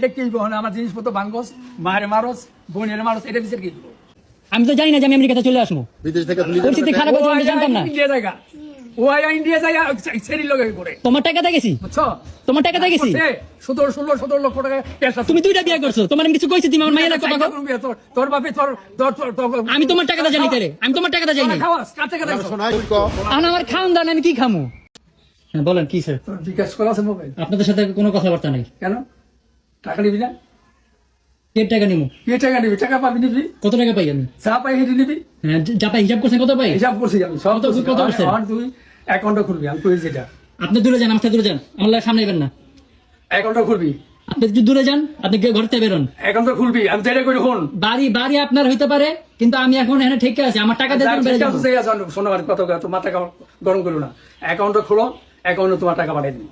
এটা কি বহন আমার জিনিসপত্র ভাঙ্গস মায়ের মারস বোনের মারস এটা বিচার কি আমি তো জানি না যে আমি আমেরিকাতে চলে আসব। বিদেশ থেকে পরিস্থিতি খারাপ আমি জানতাম না। ইন্ডিয়া জায়গা। ইন্ডিয়া জায়গা সেরি লগে করে তোমার টাকাতে গেছি? বুঝছ? তোমার টাকাতে গেছি? সতেরো ষোলো সতেরো লক্ষ টাকা আছে। তুমি দুইটা বিয়ে করছ। তোমার আমি কিছু কইছি তুমি আমার মাইয়ের কথা তোর- তোর বাপে তোর তোর আমি তোমার টাকাটা জানি তারে আমি তোমার টাকাটা জানি। খাওয়াস কার আর আমার খাওন দান আমি কি খামু? হ্যাঁ বলেন কি স্যার? বিকাশ করা আছে মোবাইল? আপনাদের সাথে কোনো কথাবার্তা নাই। কেন? টাকা নিবি না? কে টাকা নিমু কে টাকা নিবি? টাকা পাবি নিবি? কত টাকা পাই আমি? পাই হেঁটে নিবি। হ্যাঁ যা পাই হিসাব করছেন কত পাই? হিসাব করছি আমি। সব কত- করছেন? আমার তুই অ্যাকাউন্টটা খুলবি আমি কই যেটা আপনি দূরে যান আমার দূরে যান। আমার লাগে সামনে এবেন না। অ্যাকাউন্টটা খুলবি। আপনি যদি দূরে যান আপনি ঘর থেকে বেরোন। অ্যাকাউন্টটা খুলবি। আমি যেটা করি ফোন বাড়ি বাড়ি আপনার হইতে পারে কিন্তু আমি এখন এখানে ঠিক আছে। আমার টাকা দিয়ে বেড়ে যাব। শোনো আর কত মাথা গরম- গরম করো না। অ্যাকাউন্টটা খোলো অ্যাকাউন্টে তোমার টাকা পাঠিয়ে দিবি।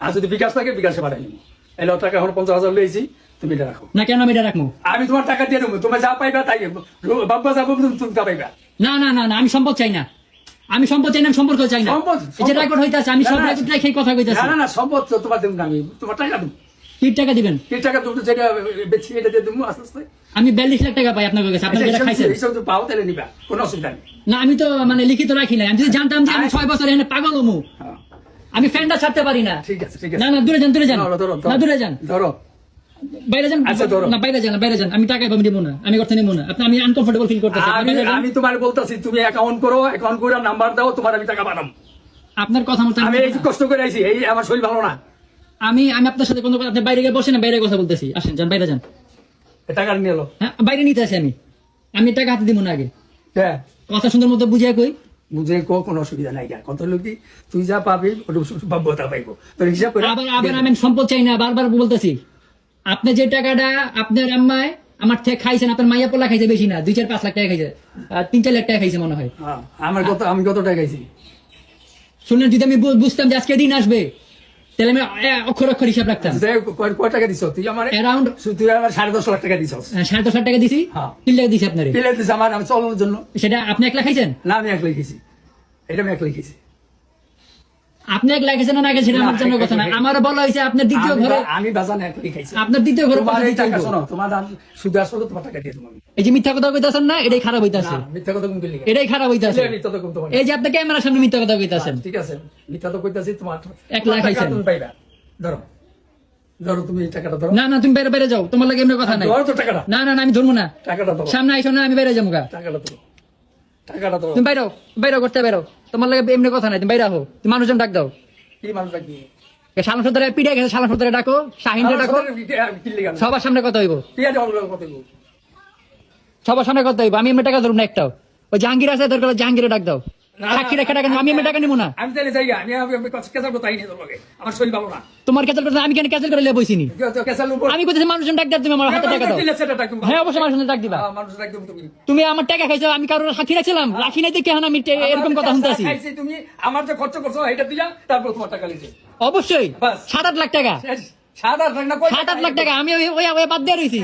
আর যদি বিকাশ থাকে বিকাশে পাঠিয়ে দিবি টাকা পঞ্চাশ হাজার লইছি তুমি এটা রাখো। না কেন আমি এটা রাখব? আমি তোমার টাকা দিয়ে দেবো তুমি যা পাইবা তাই বাবা যাব তুমি তুমি তা পাইবা। না না না না আমি সম্পদ চাই না। আমি সম্পদ চাই না সম্পর্ক চাই না। এই যে রেকর্ড হইতাছে আমি সব না, না। রেকর্ড রেখে কথা কইতাছি না না না সম্পদ তো তোমার দেবো না আমি তোমার টাকা দেবো। কি টাকা দিবেন? কি টাকা তুমি যেটা এটা দিয়ে দেবো আস্তে আস্তে। আমি বিয়াল্লিশ লাখ টাকা পাই আপনার কাছে যেটা খাইছেন। এইসব তো পাও তাহলে নিবা কোনো অসুবিধা নেই। না আমি তো মানে লিখিত রাখি নাই। আমি যদি জানতাম যে আমি ছয় বছর এখানে পাগল হমু। হ্যাঁ, আমি ফ্যানটা ছাড়তে পারি না। ঠিক আছে ঠিক না আছে। না দূরে যান দূরে যান। না দূরে যান। ধরো। বাইরে যান। আচ্ছা, না বাইরে যান বাইরে যান। আমি টাকা পাবো না। আমি করতে নিবো না। আপনি আমি আনকমফোর্টেবল ফিল করতেছি। আমি তোমার বলতাছি তুমি অ্যাকাউন্ট করো অ্যাকাউন্ট করে নাম্বার দাও তোমার আমি টাকা পাঠাম। আপনার কথা মতো আমি এই কষ্ট করে আইছি এই আমার শরীর ভালো না। আমি আমি আপনার সাথে কোনো আপনি বাইরে গিয়ে বসেন না বাইরে কথা বলতেছি। আসেন যান বাইরে যান। টাকা নিয়ে এলো। হ্যাঁ বাইরে নিতে আসি আমি। আমি টাকা হাতে দিব না আগে। হ্যাঁ। কথা সুন্দর মতো বুঝিয়ে কই। বুঝে কো কোনো অসুবিধা নাই কত লোক তুই যা পাবি ওটা পাবো পাইবো। তোর হিসাব করে আবার আবার আমি সম্পদ চাই না বারবার বলতেছি। আপনি যে টাকাটা আপনার আম্মায় আমার থেকে খাইছেন আপনার মাইয়া পোলা খাইছে বেশি না দুই চার পাঁচ লাখ টাকা খাইছে আর তিন চার লাখ টাকা খাইছে মনে হয়। হ্যাঁ, আমার কত আমি কত টাকা খাইছি? শুনেন যদি আমি বুঝতাম যে আজকে দিন আসবে তাহলে আমি অক্ষর অক্ষর হিসাব রাখতাম। কয়- টাকা দিছো? তুই আমার অ্যারাউন্ড তুই আমার সাড়ে দশ লাখ টাকা দিছো সাড়ে দশ লাখ টাকা দিছি। হ্যাঁ। তিন লাখ দিছি আপনার। তিন লাখ দিছি আমার আমি চলানোর জন্য। সেটা আপনি এক লাখ খাইছেন? না আমি একলাই খেয়েছি এটা আমি একলাই গেছি আপনি এক না আমার কথা না আমার বলা হয়েছে আপনার দ্বিতীয় আমি ঘরে খাইছি। আপনার দ্বিতীয় ঘরে এই দিতে টাকা শোনো তোমার দাম আসলে তোমার টাকা দিয়ে তোমার এই যে মিথ্যা কথা কইতাছেন না এটাই খারাপ হইতাছে। মিথ্যা কথা কোন? গেলি এটাই খারাপ হইতাছে। মিথ্যা তো কোন এই যে আপনি ক্যামেরার সামনে মিথ্যা কথা কইতাছেন। ঠিক আছে মিথ্যা তো কইতাছি তোমার এক লাখ তুমি পাইবা। ধরো। ধরো তুমি টাকাটা ধরো। না না তুমি বাইরে বাইরে যাও। তোমার লাগে এমনি কথা নাই। ধরো তো টাকাটা। না না আমি ধরবো না। টাকাটা ধরো। সামনে আইসো না আমি বাইরে যাব টাকাটা ধরো। টাকাটা তুমি করতে তোমার লাগে এমনি কথা নাই তুমি বাইরে হো তুমি মানুষজন ডাক দাও। কি মানুষ পিড়ে গেছে ডাকো শাহিনরে ডাকো সবার সামনে কথা হইব। সবার সামনে কথা হইব আমি এমনি টাকা ধরবো না একটাও। ওই জাহাঙ্গীর আছে দরকার জাহাঙ্গীরে ডাক দাও। রেখে আমি এমনি টাকা নিবো না। আমি তাহলে যাই আমি আমি কেসাল করতে আইনি তোর লগে আমার শরীর ভালো না। তোমার ক্যান্সেল করতে আমি কেন ক্যান্সেল করে আমি মানুষজন ডাক তুমি আমার হাতে টাকা দাও। হ্যাঁ অবশ্যই মানুষজন ডাক দিবা। মানুষ একদম তুমি। তুমি আমার টাকা খাইছো আমি কারোর সাক্ষী রাখছিলাম রাখি নাই দেখে আমি এরকম কথা শুনতে আছি তুমি আমার যে খরচ করছ এটা দিয়া তারপর তোমার টাকা লিখে অবশ্যই। সাত আট লাখ টাকা। সাত আট লাখ না সাত আট লাখ টাকা। আমি ওই ওই ওই বাদ দিয়ে রইছি।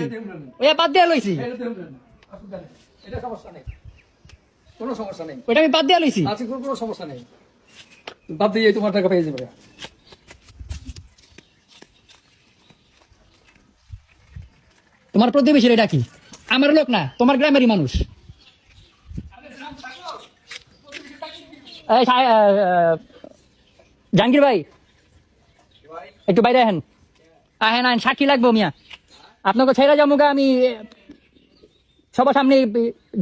ওই বাদ দিয়ে লইছি। এটা সমস্যা নেই। কোনো সমস্যা নেই। আমি বাদ দিয়ে লইছি। আছে কোনো সমস্যা নেই। বাদ দিয়ে তোমার টাকা পেয়ে যাবে। তোমার প্রতিবেশীর এটা কি? আমার লোক না তোমার গ্রামেরই মানুষ। জাহাঙ্গীর ভাই একটু বাইরে আহেন। আহেন আহেন সাক্ষী লাগবো মিয়া। আপনাকে ছেড়ে যাব গা আমি সবার সামনে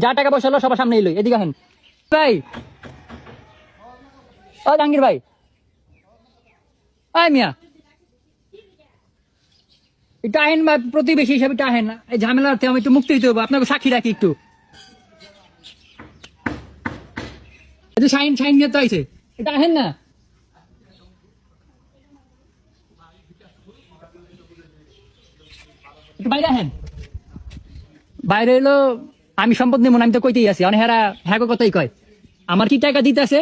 যা টাকা পয়সা হলো সবার সামনে এলোই এদিকে আহেন ভাই! ও জাহাঙ্গীর ভাই! আয় মিয়া! আহেন প্রতিবেশী হিসাবে আহেন এই ঝামেলা থেকে আমি একটু মুক্তি দিতে হব আপনাকে সাক্ষী রাখি একটু। সাইন সাইন নিয়ে তো আইছে, এটা আহেন না? একটু বাইরে আহেন। বাইরে এলো আমি সম্পদ নেব আমি তো কইতেই আছি। অনেক হেরা হ্যাঁ কথাই কয়। আমার কি টাকা দিতে আছে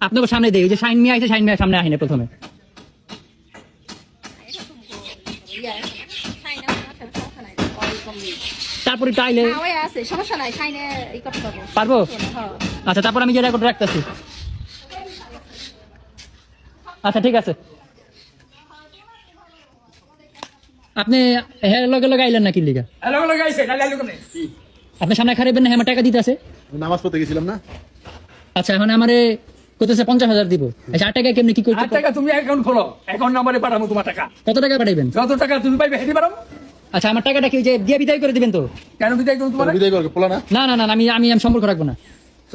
আপনাকে সামনে দেয় ওই যে সাইন নিয়ে আইছে সাইন নিয়ে সামনে আহেন প্রথমে। তারপর আছে করতে পারব। হ্যাঁ আচ্ছা তারপর আমি যে রেকর্ড রাখতেছি। আচ্ছা ঠিক আছে। আপনি হ্যাঁ লগে লগে আইলেন না কি লিগা লাগাইছে নালে এলো কেমনে? আপনি সামনে খারাইবেন না হ্যাঁ টাকা দিতে আছে আমি নামাজ পড়তে গেছিলাম না? আচ্ছা এখন আমারে কইতেছে পঞ্চাশ হাজার দিব। আচ্ছা আট টাকা কেমনি কি করতে টাকা তুমি অ্যাকাউন্ট খোলো অ্যাকাউন্ট নাম্বারে পাঠাবো তোমার টাকা। কত টাকা পাঠাইবেন? যত টাকা তুমি পাইবে হেঁটে পারো আচ্ছা আমার টাকাটা কি যে দিয়ে বিদায় করে দিবেন তো? কেন বিদায় করব তোমার? বিদায় করবে পোলা না না না আমি আমি আমি সম্পর্ক রাখব না।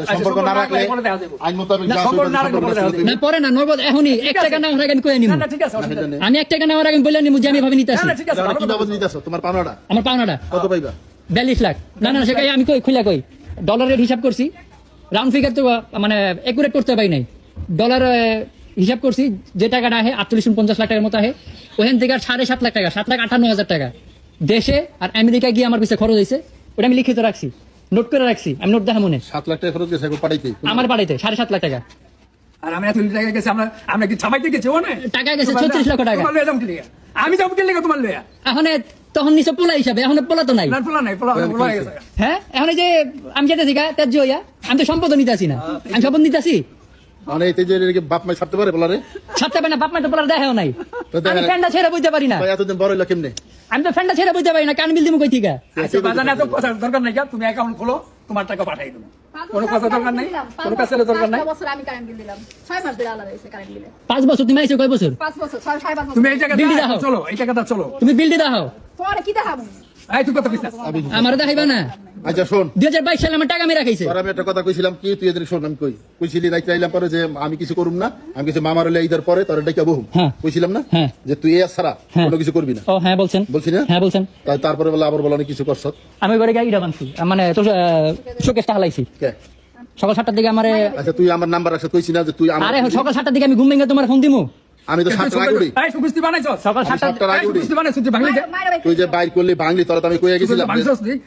সম্পর্ক না রাখলে পরে দেখা যাবে। আইন মোতাবেক না, যা সম্পর্ক আসবে না রাখলে পরে না নগদ এখনই এক টাকা না আগে কয়ে নিব না না ঠিক আছে অসুবিধা নেই। আমি এক টাকা নেওয়ার আগে বললেন নিমু যে আমি ভাবে নিতে আসি। না ঠিক আছে আমরা ভালো কি বাবদ নিতে আসো? তোমার পাওনাটা? আমার পাওনাটা। কত পাইবা? বিয়াল্লিশ লাখ। না না সেটাই আমি কই খুলে কই। ডলারের হিসাব করছি। রাউন্ড ফিগার তো মানে একুরেট করতে পারি নাই। ডলার হিসাব করছি যে টাকাটা আহে আটচল্লিশ পঞ্চাশ লাখ টাকার মতো আহে। ওখান থেকে সাড়ে সাত লাখ টাকা সাত লাখ আটান্ন হাজার টাকা। দেশে আর আমেরিকা গিয়ে আমার পিছিয়ে খরচ হয়েছে ওটা আমি লিখিত রাখছি। নোট করে রাখছি আমি নোট দেখা মনে সাত লাখ টাকা খরচ গেছে এখন পাঠাইতে। আমার বাড়িতে সাড়ে সাত লাখ টাকা। আর আমি এত টাকা গেছে আমরা আমরা কি ছাপাইতে গেছি ও না? টাকা গেছে 36 লক্ষ টাকা। তোমার লয়ে যাব আমি যাব কি তোমার লয়া? এখন তখন নিচে পোলা হিসাবে এখন পোলা তো নাই। না পোলা নাই পোলা হয়ে এখন যে আমি যেতে শিখা ত্যায্য হইয়া আমি তো সম্পদ নিতে আসি না। আমি সম্পদ নিতে আসি? মানে এই যে বাপ মাই ছাড়তে পারে পোলারে ছাড়তে পারি না বাপ মা তো পোলার দেখাও নাই। আমি নাই। ছেড়ে বুঝতে পারি না। ভাই এতদিন বড় হইল কেমনে? আমি তো ফ্যানটা ছেড়ে বুঝতে পারি না কান বিল দিমু কই থেকে? আচ্ছা বাজার এত কথা দরকার নাই যা, তুমি অ্যাকাউন্ট খোলো তোমার টাকা পাঠাই দেবো। কোনো কথা দরকার নাই? কোনো কাছে দরকার নাই? পাঁচ বছর আমি কারেন্ট বিল দিলাম। ছয় মাস ধরে আলাদা হয়েছে কারেন্ট বিলে পাঁচ বছর তুমি আইছো কয় বছর? পাঁচ বছর ছয় সাড়ে পাঁচ বছর। তুমি এই জায়গাটা দিল্লি যাও। চলো এই জায়গাটা চলো। তুমি বিল দাও। পরে কি দেখাবো? এই তুই কথা কইছিস আমি আমার দেখাইবা না? আচ্ছা শোন। দুই হাজার বাইশ সালে আমার টাকা মেরা খাইছে। আমি একটা কথা কইছিলাম কি তুই এদের শোন আমি কই। কইছিলি রাইতে আইলাম পরে যে আমি কিছু করুম না আমি কিছু মামার হলে ঈদের পরে তোর ডেকে বহুম হ্যাঁ। কইছিলাম না? হ্যাঁ। যে তুই এ ছাড়া হ্যাঁ। কোনো কিছু করবি না। ও হ্যাঁ বলছেন। বলছি না? হ্যাঁ বলছেন। তাই তারপরে বলে আবার বলে কিছু করছ। আমি ঘরে গাড়িটা বানছি। মানে তো শোকেসটা হালাইছি। কে? সকাল সাতটার দিকে আমারে আচ্ছা তুই আমার নাম্বার রাখছ কইছি না যে তুই আমার আরে সকাল সাতটার দিকে আমি ঘুম ভেঙে তোমার ফোন দিমু। আমি তো সাতটা আগে উঠি। সুকুস্তি বানাইছ? সকাল সাতটার আগে উঠি। বানাইছ তুই ভাঙলি তুই যে বাইর করলি ভাঙলি তোরা তো আমি কইয়া গেছিলাম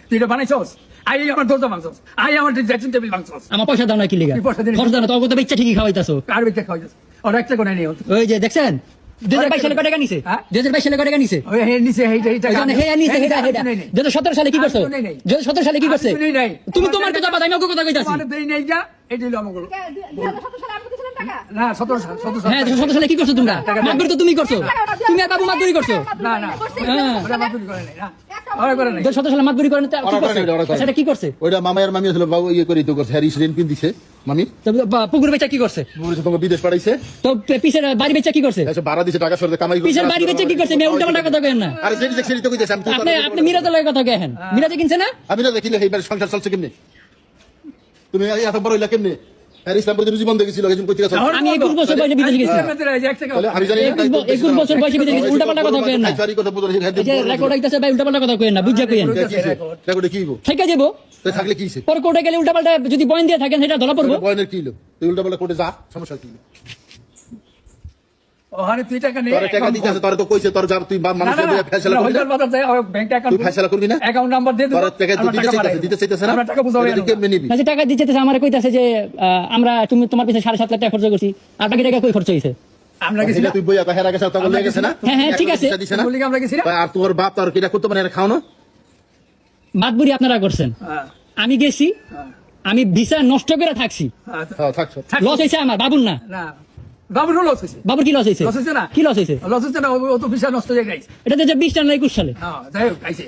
তুই এটা বানাইছস? আই আমার দরজা ভাঙছস আই আমার ড্রেসিং টেবিল ভাঙছস। আমার পয়সা দাও না কি লিগা? কি পয়সা দিলি? খরচ দাও না তো অগত বেচ্চা ঠিকই খাওয়াইতাছো। কার বিকে খাওয়াইছস ওর একটা কোনে নিও ওই যে দেখছেন? দুই হাজার বাইশ সালে নিছে? হ্যাঁ? হেয়া কি করছ? সালে কি করছে। তুমি তোমার কথা কথা কইতাছি। সালে হ্যাঁ কি করছ তোমরা? তো তুমি করছ। তুমি আর বাবু করছ? না না। হ্যাঁ। সতেরো সালে মাতবরি করেন। সেটা কি করছে? ওইটা মামার মামি ছিল বাবু ইয়ে করি তো করছে হ্যারিস ঋণ দিছে মামি। বা- পুকুর বেচা কি করছে? তোমাকে বিদেশ পাঠাইছে। তো পে- পিছের বাড়ি বেচা কি করছে? ভাড়া দিছে টাকা সরতে কামাই করছে। পিছের বাড়ি বেচা কি করছে? মেয়ে উল্টা পাল্টা কথা কেন না। আরে যেটি দেখছি তো কইতেছে আমি তো আপনি আপনি মিরাজের লাগে কথা কেন মিরাজে কিনছে না? আমি না দেখিলে এইবার সংসার চলছে কেমনে? তুমি এত বড় হইলা কেমনে? হ্যারিস ইসলাম একজন কইতে গেছে আমি একুশ বছর বয়সে বিদেশে গেছি। তাহলে আমি জানি না, একুশ ব- একুশ বছর বয়সে বিদেশে গেছি, উল্টাপাল্টা কথা কইেন না। কথা যে রেকর্ড আইতাছে ভাই উল্টা পাল্টা কথা কইেন না বুঝা কইেন। রেকর্ডে কি হইব। থেকে যাব। তো থাকলে কি হইছে? পর কোর্টে গেলে উল্টা পাল্টা যদি বয়ন দিয়ে থাকেন সেটা ধরা পড়ব। বয়নের কি হইল? তুই উল্টা পাল্টা কোটে যা সমস্যা কি? ওখানে তুই টাকা নেই তোর টাকা দিতে আছে তোর তো কইছে তোর যা তুই মানুষের দিয়ে ফেসলা করবি না? ব্যাংক অ্যাকাউন্ট তুই ফেসলা করবি না? অ্যাকাউন্ট নাম্বার দিয়ে তোর টাকা দিতে চাইতেছে দিতে চাইতেছে না? আমরা টাকা বুঝাবো এটা কেমনে নিবি? না যে টাকা দিচ্ছে আমার কইতাছে যে আমরা তুমি তোমার পিছনে সাড়ে সাত লাখ টাকা খরচ করছি আর বাকি টাকা কই খরচ হয়েছে আমরা গেছি তুই বইয়া কথা হেরা গেছে তখন গেছে না? হ্যাঁ, হ্যাঁ, ঠিক আছে। বলি আমরা গেছি আর তোর বাপ তোর কিটা করতে পারে খাও না মাতবুরি আপনারা করছেন। হ্যাঁ, আমি গেছি হ্যাঁ, আমি ভিসা নষ্ট করে থাকছি। থাকছো। থাক। লস হয়েছে আমার বাবুর না। না বাবুর লস হয়েছে। বাবুর কি লস হয়েছে? লস হয়েছে না? কি লস হয়েছে? লস হচ্ছে না ও- ও তো বিশাল নষ্ট হয়ে গেছে। এটা তো বিশ টাকা একুশ সালে? হ্যাঁ যাই হোক আইসে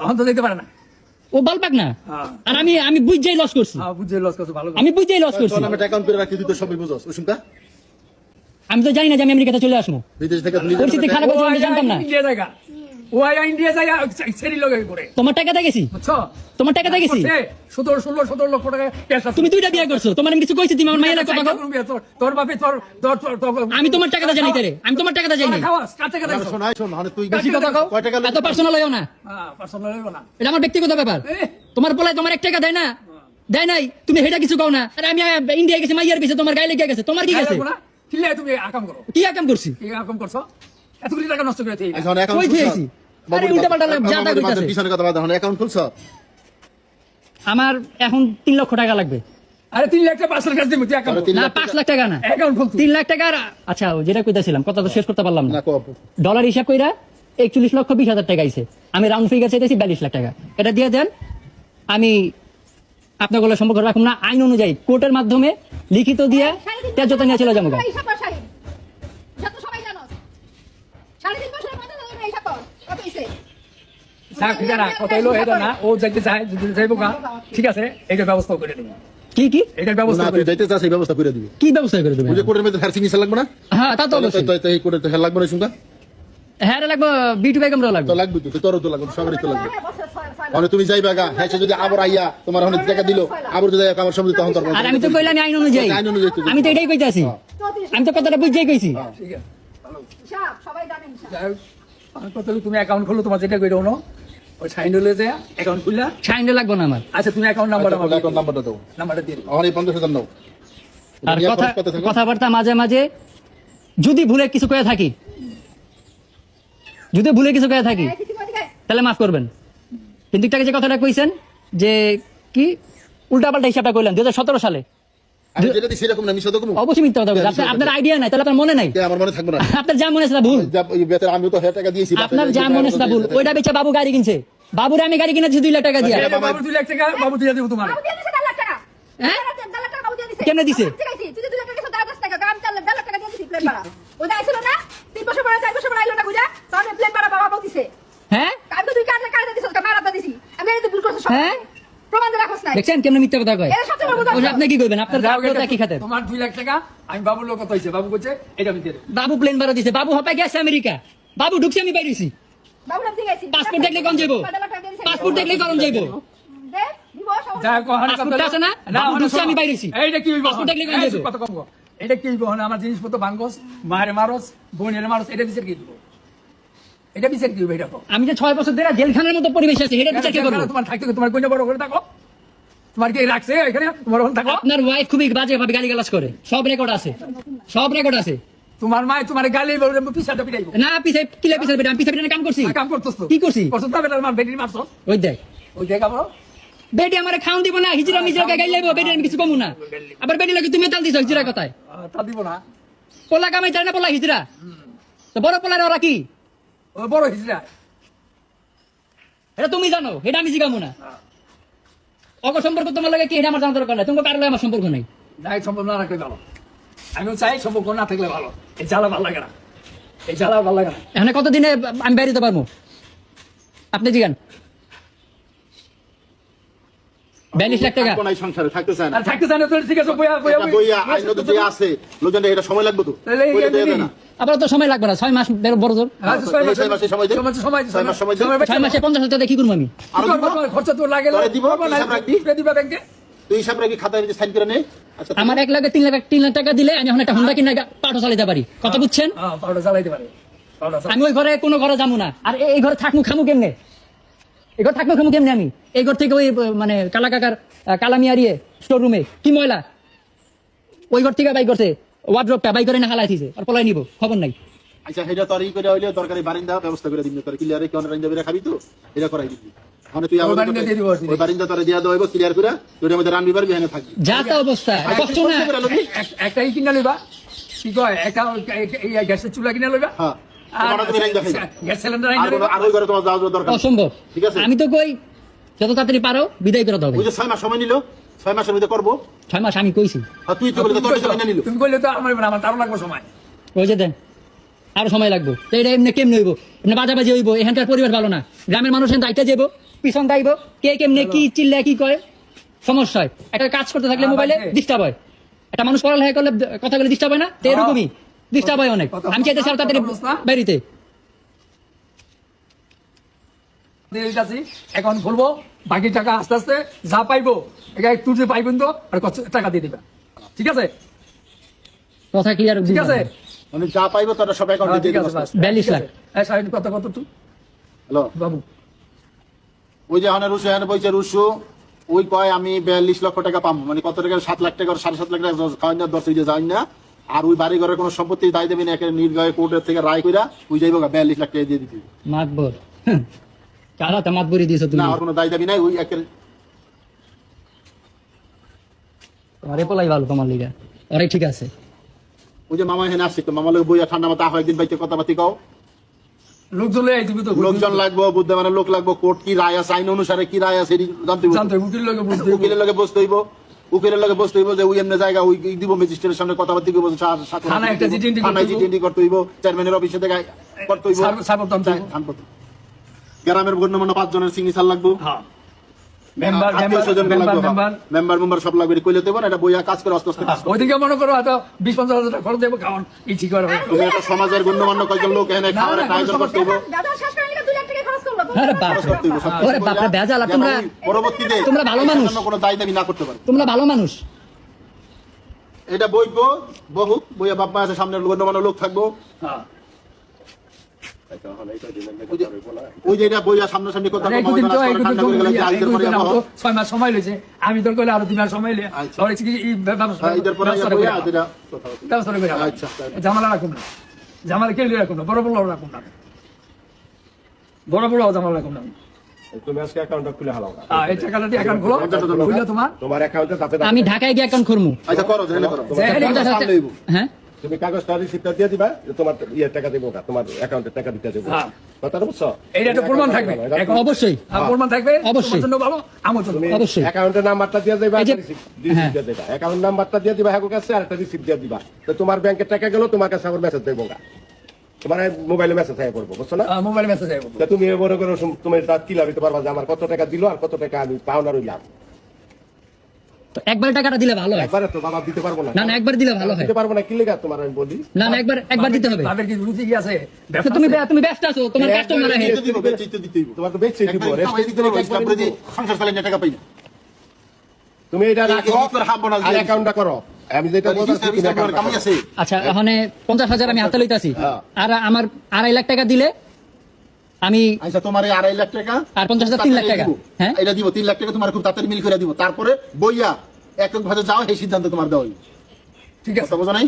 এখন তো দেখতে পারে না। ও বালপাক না? হ্যাঁ। আর আমি আমি বুঝাই লস করছি। হ্যাঁ বুঝে লস করছ ভালো আমি বুঝাই লস করছি। তোর অ্যাকাউন্ট করে রাখি তুই তো সবই বুঝছ ওসুমটা আমি তো জানি না যে আমি আমেরিকাতে চলে আসব। বিদেশ থেকে পরিস্থিতি খারাপ হয়েছে আমি জানতাম না। ইন্ডিয়া লগে করে। তোমার টাকাতে গেছি? বুঝছ? তোমার টাকাতে গেছি? করছে, সতেরো ষোলো সতেরো লক্ষ টাকা তুমি দুইটা বিয়ে করছ তোমার আমি কিছু কইছি তুমি আমার মায়ের কথা কও। তোর- তোর বাপে তোর তোর তোর তোর- আমি তোমার টাকাটা জানি তারে আমি তোমার টাকাটা জানি? শোন মানে তুই বেশি কথা কও। কয় টাকা এত পার্সোনাল হইও না। হ্যাঁ, personal না। এটা আমার ব্যক্তিগত ব্যাপার। এ, তোমার পোলায় তোমার এক টাকা দেয় না। দেয় নাই তুমি সেটা কিছু কও না। আরে আমি ইন্ডিয়া গেছি মাইয়ার পিছে তোমার গায়ে লেগে গেছে তোমার কি গেছে? তুমি আকাম করো। কি কাম করছি? কি আকাম করছ? এতগুলি টাকা নষ্ট করে দিই এখন অ্যাকাউন্ট কই খেয়েছি? আরে উল্টাপাল্টা যা তা কইতাছে। পিছনে কথা বাদ এখন অ্যাকাউন্ট খুলছ? আমার এখন তিন লক্ষ টাকা লাগবে। আরে লাখ টাকা লাখ না লাখ টাকা। না। অ্যাকাউন্ট লাখ আচ্ছা যেটা কইতাছিলাম কথা তো শেষ করতে পারলাম না। না ডলার হিসাব কইরা একচল্লিশ লক্ষ বিশ হাজার টাকা আইছে। আমি রাউন্ড ফিগার চাইতেছি বিয়াল্লিশ লাখ টাকা। এটা দিয়ে দেন আমি আপনারগুলো সম্পর্ক রাখুন না। আইন অনুযায়ী কোর্টের মাধ্যমে লিখিত দিয়ে ত্যায্যতা নিয়ে চলে যাব গা। হিসাব কর, শাহিন। যত সবাই জানো। সাড়ে তিন বছরের মাথায় ধরে হিসাব কর। কত হইছে? ঠিক না কথা হলো এটা না। ও যাইতে চায় যদি যাইবো গা। ঠিক আছে এইটার ব্যবস্থা করে দেবো কি কি? এটার ব্যবস্থা না তুই যাইতে চাস এই ব্যবস্থা করে দিবি। কি ব্যবস্থা করে দেবেন ওই যে কোর্টের মধ্যে হ্যার সিগনেচার লাগবে না? হ্যাঁ তা তো অবশ্যই তো- তো এই কোর্টে তো হ্যার লাগবে না শুনকা হ্যাঁ লাগবে বিটু লাগবে। তো লাগবে তো তোরও তো লাগবে সবারই তো লাগবে বছরে ছয়- ছয় মানে তুমি যাইবা গা হ্যাঁ যদি আবার আইয়া তোমার অনেক টাকা দিল আবার যদি আমার সামনে তখন তোর আর আমি তো কইলাম আইন অনুযায়ী। আইন অনুযায়ী আমি তো এটাই কইতে আছি আমি তো কথাটা বুঝেই কইছি। ঠিক আছে সবাই জানেন হিসাব। যাই আমার কথা হলো তুমি অ্যাকাউন্ট খোলো তোমার যেটা কইরো না ওই সাইন হলে যে অ্যাকাউন্ট খুললা। সাইন্ডে লাগবে না আমার? আচ্ছা তুমি অ্যাকাউন্ট নাম্বার আমার অ্যাকাউন্ট নাম্বারটা দাও। নাম্বারটা দিয়ে আমার এই পঞ্চাশ হাজার নাও। আর কথা খরচ করতে থাকো। কথাবার্তা মাঝে মাঝে যদি ভুলে কিছু করে থাকি। যদি ভুলে কিছু করে থাকি। তাহলে মাফ করবেন। কিন্তু একটু যে কথাটা কইছেন যে কি? উল্টাপাল্টা হিসাবটা কইলেন দু হাজার সতেরো সালে। আমি যেটা দিই সেরকম না আমি সদকম অবশ্যই মিথ্যা কথা বলছেন আপনার- আপনার আইডিয়া নাই তাহলে আপনার মনে নাই? আমার মনে থাকবে না। আপনার যা মনে আছে ভুল। আমি তো হাজার টাকা দিয়েছি আপনার যা মনে আছে ভুল। ওইটা বেচে বাবু গাড়ি কিনছে। বাবুরে আমি গাড়ি কিনেছি দুই লাখ টাকা দিয়া। বাবু দুই লাখ টাকা বাবু দিয়ে দেবো তোমার। বাবু দিছে। হ্যাঁ? ওইটা আইছিল না? তিন বছর পরে, চার বছর পরে আইলো না বুঝা? তখন প্লেন বাবা বাবু হ্যাঁ? আমি তো দুই কার্ডে কার্ডে দিছি, ওটা দিছি। আমি ভুল করছি হ্যাঁ? প্রমাণ। দেখছেন কেমন মিথ্যা কথা কয়? আপনি কি করবেন? আপনার যাই হোক, বাপ এটা কি খাতেন তোমার দুই লাখ টাকা আমি বাবুর লোক কত হয়েছে বাবু বলছে এটা আমি দিয়ে বাবু প্লেন ভাড়া দিছে। বাবু হপাই গেছে আমেরিকা। বাবু ঢুকছে আমি বাইরেছি। বাবুর নাম দিয়ে গেছি। পাসপোর্ট দেখলে কোন যাইবো? দেড় লাখ টাকা দিয়ে দিছে। পাসপোর্ট দেখলে করণ যাইবো? দে, দিব, সমস্যা যাই হোক, ওখানে পাসপোর্ট কথা কোন যাইবো? এটা কি আমার জিনিসপত্র ভাঙ্গস মায়ের মারস বোনের মারস এটা বিচার কি দিব এটা বিচার কি এটা আমি যে ছয় বছর ধরে জেলখানার মতো পরিবেশ আছে এটা বিচার কি করব? তোমার থাকতে তোমার কোন বড় করে থাকো। তোমার কি রাখছে এখানে? তোমার থাকো। আপনার ওয়াইফ খুবই বাজে ভাবে গালি গালাজ করে। সব রেকর্ড আছে। সব রেকর্ড আছে। তোমার মায় তোমার গালি বলবে পিছাটা পিটাইবো। না পিছে কিলে পিছে বেটা আমি পিছে পিছনে কাম করছি। কাম তো। কি করছি? করছ তো বেটার মার বেটির মারছো ওই দেখ। ওই দেখা বড় বেটি আমার খাওন দিব না হিজরা মিজরা গাই লাইবো বেটি আমি কিছু কমু না। আবার বেটি লাগে তুমি তাল দিছো হিজরা কথায়। তা দিব না। পোলা কামাই তার না পোলা হিজরা? তো বড় পোলার ওরা কি? বড় হিজড়া এটা তুমি জানো এটা আমি জিগামো না। অগ সম্পর্ক তোমার লাগে কি এটা আমার জানার দরকার নাই। তোমার কারও লাগে আমার সম্পর্ক নাই। যাই সম্পর্ক না রাখলে ভালো। আমিও চাই সম্পর্ক না থাকলে ভালো। এই জ্বালা ভালো লাগে না। এই জ্বালা ভালো লাগে না। এখানে কতদিনে আমি বাইরে যেতে পারব? আপনি জিগান। বিয়াল্লিশ লাখ টাকা। থাকব সংসারে থাকতে চায় না। থাকতে না তো ঠিক আছে বইয়া বইয়া বইয়া আইন নদী যে আছে লোকজন এটা সময় লাগবে তো। না। তো সময় লাগবে না ছয় মাস বড় জোর। হ্যাঁ, ছয় মাস- ছয় মাসের সময় মাসে হাজার টাকা কি করব আমি? আরও দিব? খরচা তোর লাগে না, হিসাব রাখবি? দিবে দিবা ব্যাংকে? তুই হিসাব রাখি খাতায় সাইন করে নে। আচ্ছা আমার এক লাখ তিন লাখ তিন লাখ টাকা দিলে আমি এখন একটা হুন্ডা কিনে পাঠো চালাতে পারি। কথা বুঝছেন? হ্যাঁ চালাইতে পারে। আমি ওই ঘরে কোনো ঘরে যাব না। আর এই ঘরে থাকমু খামু কেমনে? এই ঘরে থাকমু খামু কেমনে আমি? এই ঘর থেকে ওই মানে কালা কাকার কালামিয়ারিয়ে স্টোর কি ময়লা? ওই ঘর থেকে বাই করছে। ওয়ার্ড্রপটা বাই করে না হালাই দিছে। আর পলাই নিব খবর নাই। আচ্ছা সেটা তোর ই করে হইলে দরকারি বারিন্দা ব্যবস্থা করে দিবি তোর। ক্লিয়ারে কেন রাইন্দা বেরা খাবি তো? এটা করাই দিবি। মানে তুই আমার বারিন্দা দিয়ে দিব, ওই বারিন্দা তোরে দিয়া দেবো ক্লিয়ার করে। তুই মধ্যে রানবি পারবি এখানে থাকবি। যা তা অবস্থা। কষ্ট না। এক- একটাই কিনা লইবা। কি কয় একটা এই- এই গ্যাসের চুলা কিনা লইবা। হ্যাঁ। অসম্ভব। ঠিক আছে? আমি তো কই যত তাড়াতাড়ি পারো বিদায় করে দাও ছয় মাস সময় নিল ছয় মাসের মধ্যে করব। ছয় মাস আমি কইছি। তুই তো বলে তোর সময় নিল। তুমি কইলে তো আমার আমার তারও লাগবে সময়। ওই যে দেন আরও সময় লাগবে। তো এটা এমনি কেমনে হইব? এমনি বাজাবাজি হইব এখানকার পরিবেশ ভালো না। গ্রামের মানুষ এখানে দায়িত্ব যাইব পিছন দাইব কে কেমনে কি চিল্লা কি করে সমস্যা হয়। একটা কাজ করতে থাকলে হ্যাঁ, মোবাইলে ডিস্টার্ব হয়। একটা মানুষ পড়ালেখা করলে কথা বলে ডিস্টার্ব হয় না? তো এরকমই। ডিস্টার্ব হয় অনেক আমি চাইতে স্যার তাড়াতাড়ি? বাড়িতে অ্যাকাউন্ট খুলবো বাকি টাকা আস্তে আস্তে যা পাইবো এটা যে পাইবেন তো আর টাকা দিয়ে দিবা ঠিক আছে? কথা ক্লিয়ার ঠিক আছে? মানে যা পাইবো তারা সব হ্যাঁ, অ্যাকাউন্টে ঠিক দিয়ে আছে দিবো বাস। বিয়াল্লিশ ঠিক লাখ। এই সাইড কত কত তুই? হ্যালো। বাবু। ওই যে এখানে রুশু এখানে বইছে রুশু ওই কয় আমি বিয়াল্লিশ লক্ষ টাকা পাবো মানে কত টাকা? সাত লাখ টাকা সাড়ে সাত লাখ টাকা খাওয়াই না দশ যে যাই না। আর ওই বাড়ি ঘরের কোনো সম্পত্তি দায় দেবে না নির্গয় কোর্টের থেকে রায় কইরা ওই যাইব বিয়াল্লিশ লাখ টাকা দিয়ে দিতে মাতবর। কারা তো মাতবরি দিয়েছ তুমি। না আর কোনো দায় দাবি নাই ওই একের আরে পোলাই ভালো তোমার লিগা। আরে ঠিক আছে। ওই যে মামা এখানে আসছে তো মামা লোক বইয়া ঠান্ডা মাথা হয় একদিন বাইতে কথাবার্তি কও। লোকজন লই আইতিবি তো লোকজন লাগবো বুদ্ধমানের লোক লাগবো কোর্ট কি রায় আছে আইন অনুসারে কি রায় আছে জানতে হইব। জানতে উকিল লগে বুঝতে উকিলের লগে বসতে হইব। উকিলের লগে বসতে হইব যে ওই এমনি জায়গা ওই দিব ম্যাজিস্ট্রেটের সামনে কথাবার্তি থানায় একটা থানায় করতে হইব। করতে হইব। চেয়ারম্যানের অফিসে থেকে করতে হইব। গ্রামের গণ্যমান্য পাঁচ জনের সিগনেচার লাগবো member member member member. Member member সব লাগবে কইলে দেবো এটা বইয়া কাজ করে আস্তে আস্তে ওইদিকে মনে করো হয়তো বিশ পঞ্চাশ হাজার টাকা খরচ দেবো খাওয়ান ই ঠিক করে তুমি একটা সমাজের গণ্যমান্য কয়েকজন লোক এখানে খাবারের না, আয়োজন করতে হইব দাদা শ্বাস করে নিলে দুই লাখ আরে বাপ বেজাল, তোমরা- পরবর্তীতে তোমরা ভালো মানুষ। কোনো দায় দাবি না করতে পারে। তোমরা ভালো মানুষ। এটা বইবো বইয়া বাপ্পা আছে সামনে গণ্যমান্য লোক থাকব। হ্যাঁ। আমি তোর কইলে আরও দুই মাস সময় লিয়ে আচ্ছা। হ্যাঁ, করে আচ্ছা। ঝামেলা রাখুন না। ঝামেলা কেউ রাখুন না বড় বড় রাখুন না। বড় বড় না তুমি আজকে অ্যাকাউন্টটা খুলে হালাও। আহ, এই টাকাটা দিয়ে অ্যাকাউন্ট খোলো। খুলে তোমার? তোমার অ্যাকাউন্টে তাতে আমি ঢাকায় গিয়ে অ্যাকাউন্ট খুলবো আচ্ছা করো। হ্যাঁ? তুমি কাগজটা রিসিপ্টটা দিয়ে দিবা তোমার ইয়ে টাকা দেবো না তোমার অ্যাকাউন্টে টাকা দিতে দেবো হ্যাঁ। কথাটা বুঝছ? এইটা তো প্রমাণ থাকবে। অবশ্যই। প্রমাণ থাকবে? অবশ্যই। তোমার জন্য ভালো আমার জন্য অবশ্যই। অ্যাকাউন্টের নাম্বারটা দিয়ে দিবা এই যে- রিসিপ্ট হ্যাঁ। দিয়ে দিবা। অ্যাকাউন্ট নাম্বারটা দিয়ে দিবা হ্যাঁ কাছে আর একটা রিসিপ্ট দিয়ে দিবা। তো তোমার ব্যাংকের টাকা গেল তোমার কাছে আবার মেসেজ দেবো না তোমার মোবাইলে মেসেজ হয়ে পড়ব বুঝছ না? মোবাইলে মেসেজ আইবো তা তুমি মনে করো তুমি তা কিলা দিতে পারবা যে আমার কত টাকা দিলো আর কত টাকা আমি পাওনা রইলাম। একবার টাকাটা দিলে ভালো হয়। একবারে তো বাবা দিতে পারব না। না না একবার দিলে ভালো হয়। দিতে পারব না কি লেগা তোমার আমি বলি? না না একবার একবার দিতে হবে। তাদের কি রুচি কি আছে? তুমি তুমি ব্যস্ত আছো তোমার কাস্টমার আছে। চিত্ত দিব, চিত্ত দিতে তোমার তো বেচে দিব একবার দিতে হবে, সংসার চালায় টাকা পাই তুমি এটা রাখো। আর অ্যাকাউন্টটা করো। আমি যেটা বলতেছি। আচ্ছা ওখানে পঞ্চাশ হাজার আমি হাতে লইতাছি। হ্যাঁ। আর আমার আড়াই লাখ টাকা দিলে আমি আচ্ছা তোমার এই আড়াই লাখ টাকা আর পঞ্চাশ হাজার তিন লাখ টাকা। হ্যাঁ? এটা দিব তিন লাখ টাকা তোমার খুব তাড়াতাড়ি মিল করে দিব। তারপরে বইয়া একক ভাবে যাও এই সিদ্ধান্ত তোমার দেওয়া ঠিক আছে। বোঝো নাই?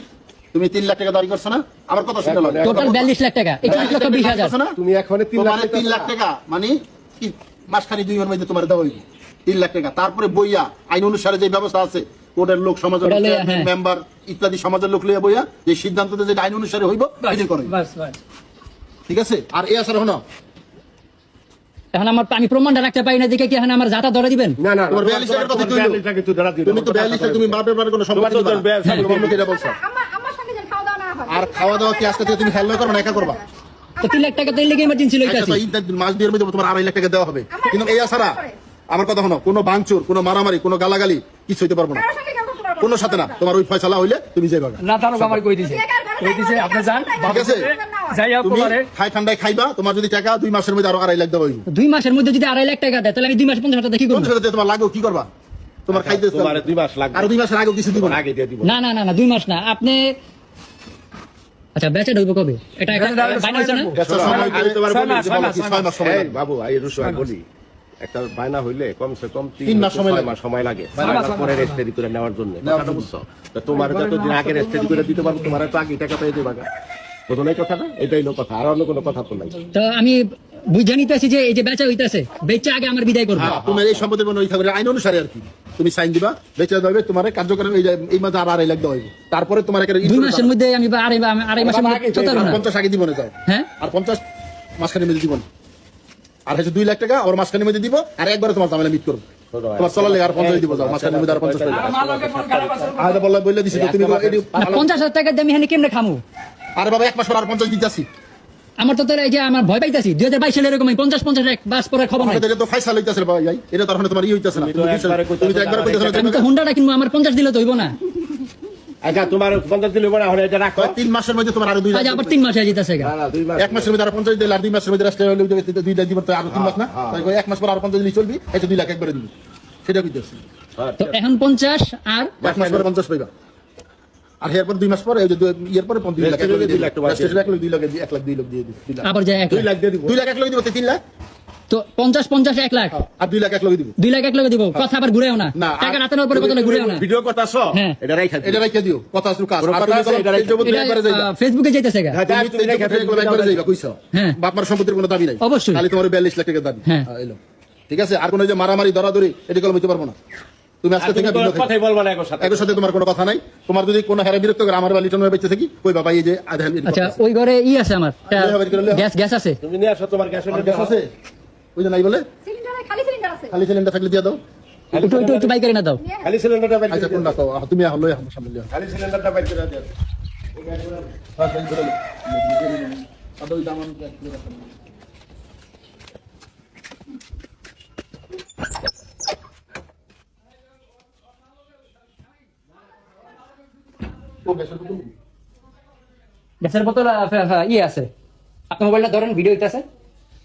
তুমি তিন লাখ টাকা দাবি করছ না? আমার কথা শুনে টোটাল বিয়াল্লিশ লাখ টাকা। একচল্লিশ লক্ষ বিশ হাজার। তুমি এখনই তিন লাখ তোমার তিন লাখ টাকা মানে কি? মাসখানি দুই মাসের মধ্যে তোমার দেওয়া হইবে তিন লাখ টাকা। তারপরে বইয়া আইন অনুসারে যে ব্যবস্থা আছে কোর্টের লোক সমাজের লইয়া, হ্যাঁ। মেম্বার ইত্যাদি সমাজের লোক লইয়া বইয়া যে সিদ্ধান্ত যে আইন অনুসারে হইব এটাই করো। বাস বাস। ঠিক আছে? আর এ আসার হনো এখন আমার আমি প্রমাণটা রাখতে পারি না দেখে কি এখন আমার ধরে দিবেন? না না তোমার 42 টাকার কথা তুই 42 টাকা তুই ধরা দিও তুমি তো বিয়াল্লিশ লাখ তুমি বাপের বাড়ির কোনো সম্পত্তি দিবা না। বেয়াল্লিশ লাখ তোমার মুখে এটা বলছো। আমার আমার সঙ্গে যেন খাওয়া দাওয়া না আর খাওয়া দাওয়া কি আজকে থেকে তুমি হেল্প করো না একা করবা? তো তিন লাখ টাকা তো লেগে ইমার্জেন্সি আচ্ছা, লইতাছি তো মাস মধ্যে তোমার আড়াই লাখ টাকা দেওয়া হবে। কিন্তু এই আসারা আমার কথা হলো কোনো ভাঙচুর কোনো মারামারি কোনো গালাগালি কিছু হইতে পারব না। কোনো সাথে না। তোমার ওই ফয়সালা হইলে তুমি যাইবা না তারও আমার কই দিছে? কই দিছে? আপনি যান ঠিক আছে। খাই ঠান্ডায় খাইবা তোমার যদি টাকা দুই মাসের মধ্যে আরও আড়াই লাখ দেওয়া হইব। দুই মাসের মধ্যে যদি আড়াই লাখ টাকা দেয় তাহলে আমি দুই মাস পঞ্চাশ হাজার টাকা কি করব? তোমার লাগবে কি করবা? তোমার খাইতে তোমার দুই মাস লাগবে। আরও দুই মাসের আগে কিছু দিব না। আগে দিয়ে দিব। না না না না দুই মাস না। আপনি আচ্ছা বেচা ঢুকবো কবে? এটা একটা না? বাবা বলি। একটা বায়না হইলে কমসে কম তিন মাস সময় লাগে। পরে। রেজিস্ট্রি করে নেওয়ার জন্য। কথাটা বুঝছ? তা তোমার যতদিন আগে রেজিস্ট্রি করে দিতে পারব তোমার তো আগে টাকা পেয়ে দেবা প্রথম কথাটা এটাই হলো কথা আর অন্য কোনো কথা তো নাই। তো আমি বুঝে নিতেছি যে এই যে বেচা হইতাছে বেচা আগে আমার বিদায় করব। হ্যাঁ, তোমার এই সম্পত্তির কোনো ওই থাকবে আইন অনুসারে আর কি। তুমি সাইন দিবা বেঁচে দেবে তোমার কার্যক্রম এই এই মাসে আর আড়াই লাখ দেওয়া হইব। তারপরে তোমার দুই মাসের মধ্যে আমি আড়াই আড়াই মাসের মধ্যে পঞ্চাশ আগে দিব না যাও হ্যাঁ? আর পঞ্চাশ মাসখানের মধ্যে দিব না আর হচ্ছে দুই লাখ টাকা আর মাসখানের মধ্যে দিব আর একবারে তোমার ঝামেলা মিট করব। তোমার চলার আর পঞ্চাশ দিব যাও মাসখানের মধ্যে আর পঞ্চাশ টাকা আরে বললে দিছি তুমি তো এটি- আর পঞ্চাশ হাজার টাকা দিয়ে আমি এখানে কেমনে খামু? আরে বাবা এক মাস পর আর পঞ্চাশ দিতেছি। আমার তো তাহলে এই যে আমার ভয় পাইতাছি দুই হাজার বাইশ সালে এরকম আমি পঞ্চাশ পঞ্চাশ এক বাস পরে খবর এটা তো ফাইসাল হইতেছে বাবা এটা তো তোমার ই হইতেছে না তুমি তো তুমি একবারে কইতাছো তুমি তো একবার কইতেছো না, আমি তুমি তো হুন্ডাটা কিনবো আমার পঞ্চাশ দিলে তো হইব না। আচ্ছা তোমার পঞ্চাশ দিলে পরে এখন এটা রাখো। তিন মাসের মধ্যে তোমার আরও দুই লাখ আজ আবার তিন মাসে যেতেছে না না দুই মাস এক মাসের মধ্যে আরও পঞ্চাশ দিলে আর দুই মাসের মধ্যে রাষ্ট্রীয় হলে দুই লাখ দিব তো আরও তিন মাস না? হ্যাঁ, তাই এক মাস পর আরও পঞ্চাশ দিলে চলবি এই দুই লাখ একবারে দিবি। সেটা কইতেছি। হ্যাঁ, তো এখন পঞ্চাশ আর? এক মাস পরে পঞ্চাশ পাইবা। আর এরপর দুই মাস পরে এই যে দুই- ইয়ের পরে দুই লাখ লাখ দুই লাখ লাখ দুই লাখ এক লাখ দুই লাখ দিয়ে দিবি দুই লাখ আবার যায় এক দুই লাখ লাখ দিয়ে দিব। দুই লাখ এক লাখ দিব তিন লাখ? তো পঞ্চাশ পঞ্চাশ এক লাখ। আর দুই লাখ এক লাখ দিব। দুই লাখ এক লাখ দিব। কথা আবার ঘুরেও না। না, টাকা রাতে নেওয়ার পরে কথা ঘুরেও না। ভিডিও করতেছ হ্যাঁ। এটা রাইখা এটা রাইখা দিও। কথা আসলে কাজ। কোনো আর কথা তুমি আছে, কোনো এটা রাইখা- তেজ জগতে এটা একবারে যাইবা। আহ, ফেসবুকে যাইতেছে গা। হ্যাঁ, তুমি তুমি তেজ রেখা জগতে একবারে একবারে যাইবা কইছো? হ্যাঁ। বাপমার সম্পত্তির কোনো দাবি নাই। অবশ্যই। খালি তোমার বিয়াল্লিশ লাখ টাকা দাবি। হ্যাঁ। হ্যাঁ, ঠিক আছে? আর কোনো যে মারামারি ধরাধরি এটা কলম হইতে পারব না। তুমি আজকে থেকে বিরত কথাই বলবা না একর সাথে। তোমার কোনো কথা নাই। তোমার যদি কোনো হারে বিরক্ত করে আমার বা লিটন বেঁচে থাকি কই বাবা এই যে আধা আচ্ছা ওই ঘরে ই আছে আমার। বাড়ি। গ্যাস গ্যাস আছে। তুমি নিয়ে আসো তোমার গ্যাস আছে? ওই যে নাই বলে? খালি সিলিন্ডার আছে। খালি সিলিন্ডার থাকলে দিয়ে দাও। একটু একটু একটু বাইক না দাও। খালি সিলিন্ডারটা বাইক আচ্ছা কোনটা হ্যাঁ, তো তুমি হলো সামনে খালি সিলিন্ডারটা বাইক করে দাও। গ্যাসের বোতল ইয়ে আছে। আপনার মোবাইলটা ধরেন ভিডিও আছে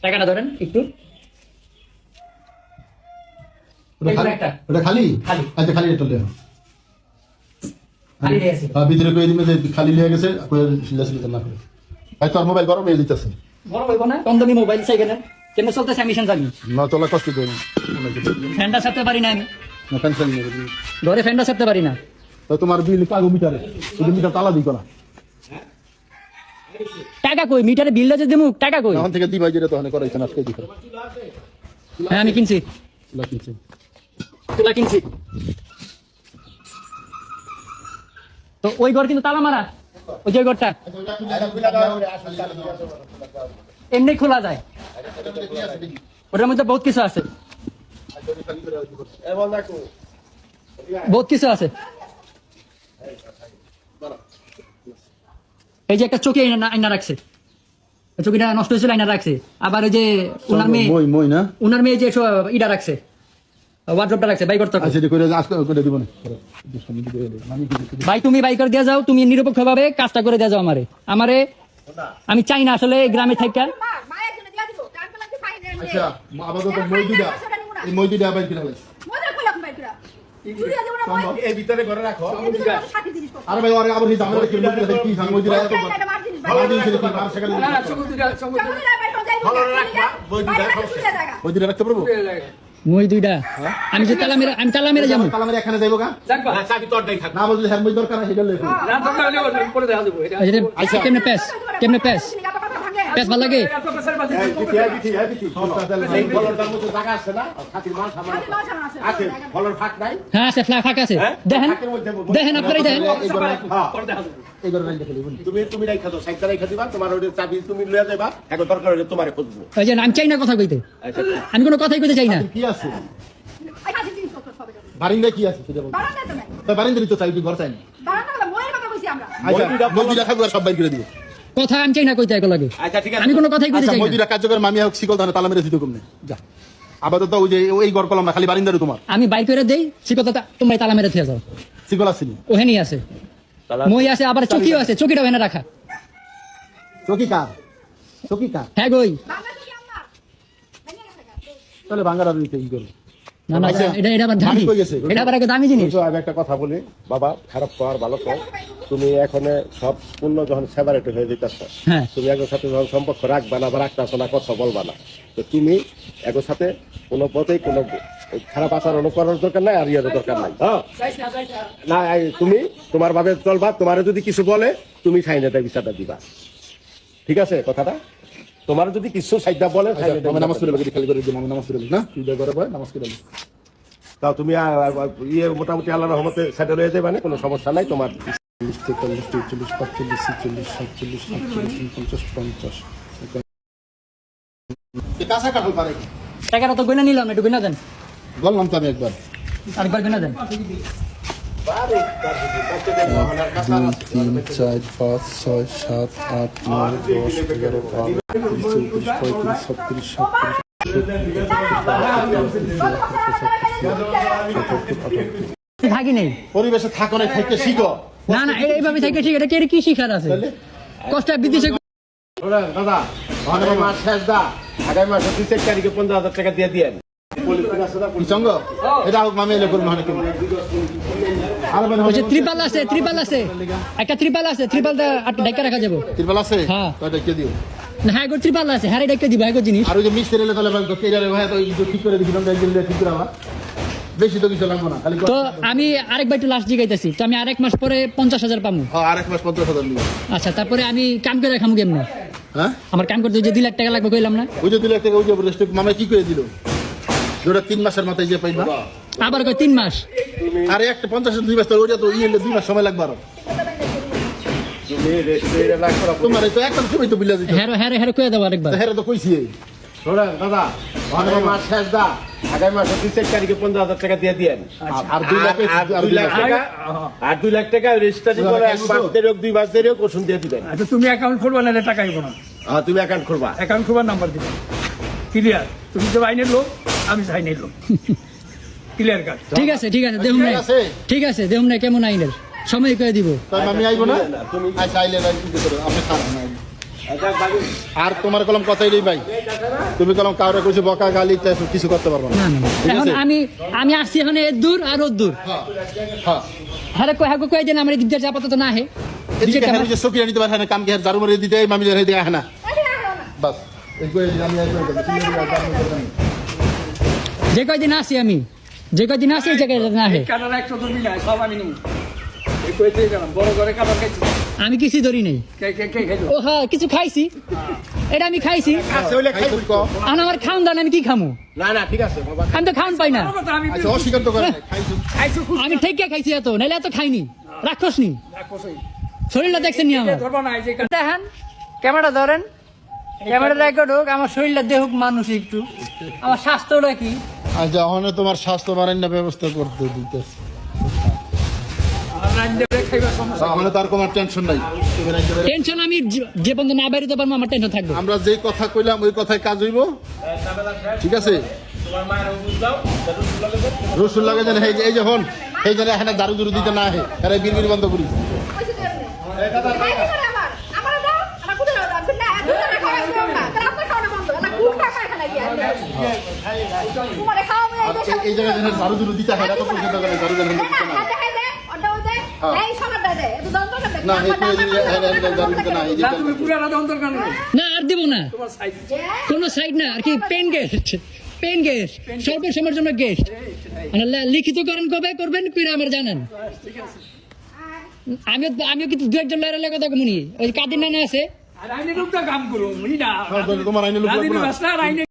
টাকাটা ধরেন একটু। ওটা খালি। আচ্ছা খালি এটা। হ্যাঁ ভিতরে কই দিবে যে খালি লিয়ে গেছে কই না করে ভাই তোর মোবাইল গরম হয়ে দিতেছে বড় হইব না? কম দামি মোবাইল সেকেন্ড কেমন চলতেছে আমি সেন জানি। না তোলা কষ্ট করে ফ্যানটা ছাড়তে পারি না আমি। না টেনশন নেই ঘরে ফ্যানটা ছাড়তে পারি না। তো তোমার বিল কাগো মিটারে? ওই মিটার তালা দিই টাকা কই? মিটারে বিলটা যে দিমু টাকা কই? তখন থেকে দিবাই যেটা তখন করাইছেন আজকে দিতে হ্যাঁ আমি কিনছি। কিনছে তুলা কিনছি তো ওই ঘর কিন্তু তালা মারা। ওই যে ঘরটা। এমনি খোলা যায়। ওটার মধ্যে বহুত কিছু আছে। বহুত কিছু আছে। এই যে একটা আয়না আয়না রাখছে। চোখটা নষ্ট হয়েছিল আয়না রাখছে। আবার ওই যে উনার মেয়ে উনার মেয়ে যে ইটা রাখছে। ওয়ার্ড্রপটা রাখছে বাই করতে আচ্ছা এটা করে আজকে করে দিব না। আমি ভাই তুমি বাই করে দিয়ে যাও তুমি নিরপেক্ষ ভাবে কাজটা করে দিয়ে যাও আমারে। আমারে আমি চাই না আসলে গ্রামে থাকা আচ্ছা আপাতত এই আরে ভাই আবার কি কি এত রাখতে পারব? মই দুইটা। আমি যে তালা মেরা আমি তালা মেরা যাব। কালামের এখানে যাইবো গা? দেখবা না বললে হ্যাঁ মই দরকার আছে সেটা না দরকার হলে পরে দেখা দেবো। এটা আচ্ছা কেমনে প্যাস কেমনে প্যাস প্যাস ভালো লাগে? হ্যাঁ আছে ফাঁকা আছে দেখেন দেখেন আপনারাই দেখেন হ্যাঁ তুমি তুমি রাইখা দাও সাইডটা রাইখা দিবা তোমার ওই চাবি তুমি লইয়া যাবা এখন দরকার হলে তোমারে খুঁজবো ওই যে আমি চাই না কথা কইতে আচ্ছা আমি কোনো কথাই কইতে চাই না কি আছে বারিন্দা কি আছে সেটা বল বারান্দা তো নাই তো বারিন্দারই তো চাই তুই ঘর চাই না বারান্দা ময়ের কথা কইছি আমরা আচ্ছা মই দুইটা সব বাইর করে দিব কথা আমি চাই না কইতে এক লাগে। আচ্ছা ঠিক আছে। আমি কোনো কথাই কইতে আচ্ছা চাই না। দুইটা কার্যকর মামি হোক শিকল দানে তালা মেরে দিতে কমনে যা। আপাতত ওই যে ওই ঘর কলম না খালি বারিন্দারে তোমার। আমি বাইর করে দেই সে কথা তোমরা তালা মেরে থিয়ে যাও। শিকল আসেনি? ওহেনি আছে। মই আছে আবার চকিও আছে চকিটা এনে রাখা। চকি কার? চকি কার? হ্যাঁ গই। তাহলে ভাঙ্গার আর কি করো না না আচ্ছা, এটা এটা আবার দামি। আমি কই গেছি? এটা আবার একটা দামি জিনিস। আমি একটা কথা বলি। বাবা খারাপ কর ভালো কর। তুমি এখন সব পূর্ণ যখন সেপারেট হয়ে যেতেছ হ্যাঁ। তুমি একজন সাথে যখন সম্পর্ক রাখবা না বা রাখতেছ না কথা বলবা না তো তুমি একজন সাথে কোনো পথেই কোনো খারাপ আচরণ করার দরকার নাই আর ইয়ারও দরকার নাই হ্যাঁ? না তুমি তোমার ভাবে চলবা তোমার যদি কিছু বলে তুমি বিচারটা দিবা। ঠিক আছে কথাটা? তোমার যদি কিছু সাইডটা বলে আমি নামাজ বিচারটা পড়ে খালি করে দিব? আমি নামাজ পড়ে না? তুই ঘরে বয় নামাজ পড়ে তাও তুমি ইয়ে মোটামুটি আল্লাহ রহমতে সেটেল হয়ে যাবে না কোনো সমস্যা নাই তোমার। চল্লিশ তেতাল্লিশ চল্লিশ পাঁচচল্লিশ ছিচল্লিশ সাতচল্লিশ উনপঞ্চাশ পঞ্চাশ। কাঁচা কাঠল পারে। টাকাটা তো গয়না নিলাম একটু গয়না দেন। বললাম তো আমি একবার। আরেকবার গয়না দেন। তিন চার পাঁচ ছয় সাত আট নয় দশ এগারো বারো চৌত্রিশ পঁয়ত্রিশ ছত্রিশ সাতত্রিশ থাকি নেই পরিবেশে থাকো না থেকে শিখো। না না এই- এইভাবে থেকে ঠিক এটা কি- কি শিখার আছে? কষ্ট বিদেশে দাদা আগামী মাস শেষ দা। আগামী মাসে দুই চার তারিখে পনেরো হাজার টাকা দিয়ে দিয়ে সঙ্গ এটা হোক মামি এলে মানে ওই যে ত্রিপাল আছে ত্রিপাল আছে। একটা ত্রিপাল আছে ত্রিপালটা আট ডাইকা রাখা যাব। তিরপাল আছে? হ্যাঁ। তো এটা কে দিও। না হ্যাঁ গো ত্রিপাল আছে হ্যাঁ ডাইকা দিব হ্যাঁ জিনিস। আর ওই যে মিস্ত্রি এলে তাহলে ভাই কেরারে ভাই তো ঠিক করে দিছিলাম ঠিক করে আবার। বেশি তো কিছু লাগবে না খালি তো আমি আরেকবার একটু লাস্ট জিগাইতেছি তো আমি আরেক মাস পরে পঞ্চাশ হাজার পাবো হ্যাঁ আরেক মাস পঞ্চাশ হাজার নিবে। আচ্ছা তারপরে আমি কাম করে খামু কেমন? হ্যাঁ? আমার কাম করতে ওই যে দুই লাখ টাকা লাগবে কইলাম না? ওই যে দিলে থেকে ওই যে মামা কি করে দিল? যেটা তিন মাসের মাথায় যে পাইবা। আবার কয় তিন মাস? আর একটা পঞ্চাশ দুই মাস তো ওইটা তো ইয়ে দুই মাস সময় লাগবে আরও। তুমি রেস্টুরেন্টে রাগ করা তোমার এই তো একটা সময় তো বিলা দিত। হ্যাঁ হ্যাঁ হ্যাঁ কয়ে দেবো আরেকবার। হেরে তো কইছি শোনেন দাদা আগামী মাস শেষ দা। আগামী মাসে দুই চার তারিখে পনেরো হাজার টাকা দিয়ে দিয়ে আর- আর দুই লাখ আর দুই লাখ টাকা আর দুই লাখ টাকা রেজিস্ট্রেশন করে এক মাস দেরি হোক দুই মাস দেরি হোক ওষুধ দিয়ে দিবেন। আচ্ছা তুমি অ্যাকাউন্ট খুলবা না টাকা আইব না। হ্যাঁ তুমি অ্যাকাউন্ট খুলবা। অ্যাকাউন্ট খুলবার নাম্বার দিবে। ক্লিয়ার তুমি তো আইনের লোক আমি আইনের লোক। ক্লিয়ার কাট ঠিক আছে ঠিক আছে দেখুন নাই। ঠিক আছে। দেখুন নাই কেমন আইনের? সময় করে দিব। তাই আমি আইবো না? আচ্ছা আইলে ভাই কি করো আপনি আর তোমার কলম কথাই নেই ভাই। তুমি কলম কাউরে কইছো বকা গালি কিছু করতে পারব না। এখন আমি আমি আসছি এখানে এর দূর আর ওর দূর। হ্যাঁ হ্যাঁ। হ্যাঁ কয় হ্যাঁ কয় দেন আমার দিকদার আপাতত না হে। এদিকে হ্যাঁ যে সকিয়া নিতে পারে না কাম কে জারু মরে দিতে মামি হ্যাঁ না। বাস। এই কই আমি যে কয়দিন আসি আমি? যে কয়দিন আসি এই জায়গায় না হে। কাটার ধরবি না সব আমি নিব। এই কই দিয়ে গেলাম বড় করে কাটার খাইছি। আমি কিছু ধরি নাই। কে কে কে খাইলো? ও হ্যাঁ কিছু খাইছি। এটা আমি খাইছি। চলে খাই ক। আর আমার খাওন দান আমি কি খামু? না না ঠিক আছে আমি তো খাওন পাই না। আমি আচ্ছা আমি ঠিক খাইছি এত নাইলে এত খাইনি। রাক্ষস নি শরীরটা দেখছেন নি আমার? ধরবা না এই দেখেন ক্যামেরা ধরেন। ক্যামেরা দেখো ঢোক আমার শরীরটা দেখুক মানুষ একটু। আমার স্বাস্থ্যটা কি? আচ্ছা ওখানে তোমার স্বাস্থ্য বাড়ান্য ব্যবস্থা করতে দিতেছে। আর তাহলে তার কোনো টেনশন নাই। টেনশন আমি যে- যে পর্যন্ত না বেরোতে পারব আমার টেনশন থাকবে। আমরা যেই কথা কইলাম ওই কথায় কাজ হইব। ঠিক আছে? রসুন লাগে যেন এই যে এই হন এই যেন এখানে দারু দুরু দিতে না হে এরা বিড়বিড় বন্ধ করি কইছে দেন ভাই কি করে আমার আমার দাও আমার কুদে দাও আপনি না দুটো না খাওয়া দাও না তাহলে আপনার খাওয়া বন্ধ না কুট খা পায় খানা গিয়া তোমারে খাওয়া মই এই জায়গায় যেন দারু জুরু দিতে হয় না তো পর্যন্ত করে যেন দিতে না আর দিব সাইড কোনো সাইড না আর কি পেন গেস্ট পেন গেস্ট জন্য গেস্ট লিখিত করেন কবে করবেন কইরা আমার জানান ঠিক আছে আমিও আমিও কিন্তু দু একজন লড়াইলে কথা কমুনি ওই কাদির নানা আছে আর আইনে লোকটা কাম করো মুই না তোমার আইনে লোক